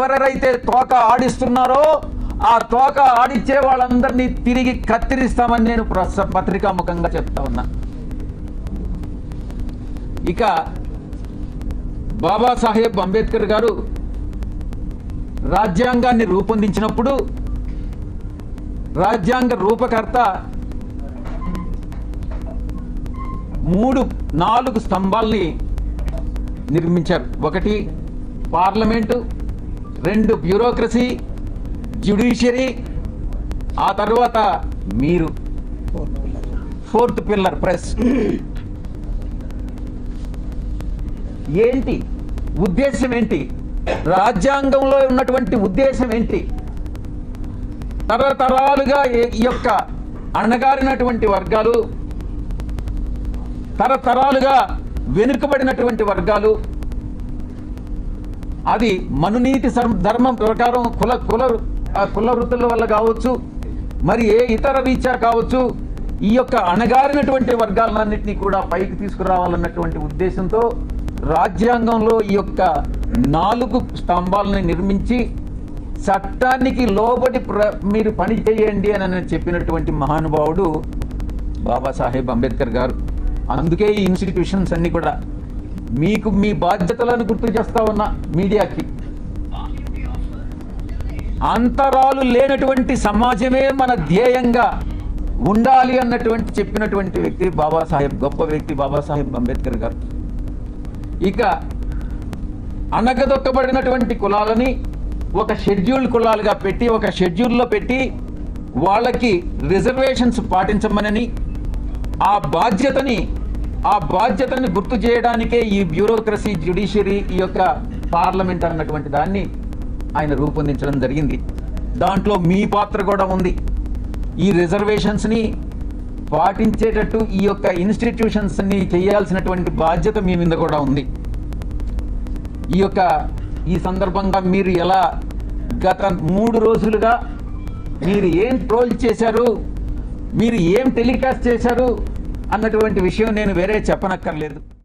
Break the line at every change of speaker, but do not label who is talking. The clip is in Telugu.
ఎవరైతే తోక ఆడిస్తున్నారో ఆ తోక ఆడిచ్చే వాళ్ళందరినీ తిరిగి కత్తిరిస్తామని నేను పత్రికా ముఖంగా చెప్తా ఉన్నా. ఇక బాబాసాహెబ్ అంబేద్కర్ గారు రాజ్యాంగాన్ని రూపొందించినప్పుడు రాజ్యాంగ రూపకర్త మూడు నాలుగు స్తంభాల్ని నిర్మించారు. ఒకటి పార్లమెంటు రెండు బ్యూరోక్రసీ జ్యుడిషియరీ ఆ తర్వాత మీరు. Fourth pillar press. ఏంటి? ఉద్దేశం ఏంటి? రాజ్యాంగంలో ఉన్నటువంటి ఉద్దేశం ఏంటి? తరతరాలుగా ఈ- యొక్క అణగారినటువంటి వర్గాలు తరతరాలుగా వెనుకబడినటువంటి వర్గాలు అది మనునీతి ధర్మం ప్రకారం కుల కుల కుల వృత్తుల వల్ల కావచ్చు మరి ఏ ఇతర రీత్యా కావచ్చు ఈ యొక్క అణగారినటువంటి వర్గాలన్నింటినీ కూడా పైకి తీసుకురావాలన్నటువంటి ఉద్దేశంతో రాజ్యాంగంలో ఈ యొక్క నాలుగు స్తంభాలని నిర్మించి చట్టానికి లోబడి ప్ర మీరు పని చేయండి అని చెప్పినటువంటి మహానుభావుడు బాబాసాహెబ్ అంబేద్కర్ గారు. అందుకే ఈ ఇన్స్టిట్యూషన్స్ అన్నీ కూడా మీకు మీ బాధ్యతలను గుర్తు చేస్తా ఉన్నా మీడియాకి. అంతరాలు లేనటువంటి సమాజమే మన ధ్యేయంగా ఉండాలి అన్నటువంటి చెప్పినటువంటి వ్యక్తి బాబాసాహెబ్ గొప్ప వ్యక్తి బాబాసాహెబ్ అంబేద్కర్ గారు. ఇక అనగదొక్కబడినటువంటి కులాలని ఒక షెడ్యూల్ కులాలుగా పెట్టి ఒక షెడ్యూల్లో పెట్టి వాళ్ళకి రిజర్వేషన్స్ పాటించమనని ఆ బాధ్యతని ఆ బాధ్యతని గుర్తు చేయడానికే ఈ బ్యూరోక్రసీ జ్యుడిషియరీ ఈ యొక్క పార్లమెంట్ అన్నటువంటి దాన్ని ఆయన రూపొందించడం జరిగింది. దాంట్లో మీ పాత్ర కూడా ఉంది. ఈ రిజర్వేషన్స్ని పాటించేటట్టు ఈ యొక్క ఇన్స్టిట్యూషన్స్ని చేయాల్సినటువంటి బాధ్యత మీ మీద కూడా ఉంది. ఈ యొక్క ఈ సందర్భంగా మీరు ఎలా గత మూడు రోజులుగా మీరు ఏం ట్రోల్ చేశారు? మీరు ఏం టెలికాస్ట్ చేశారు? అన్నటువంటి విషయం నేను వేరే చెప్పనక్కర్లేదు.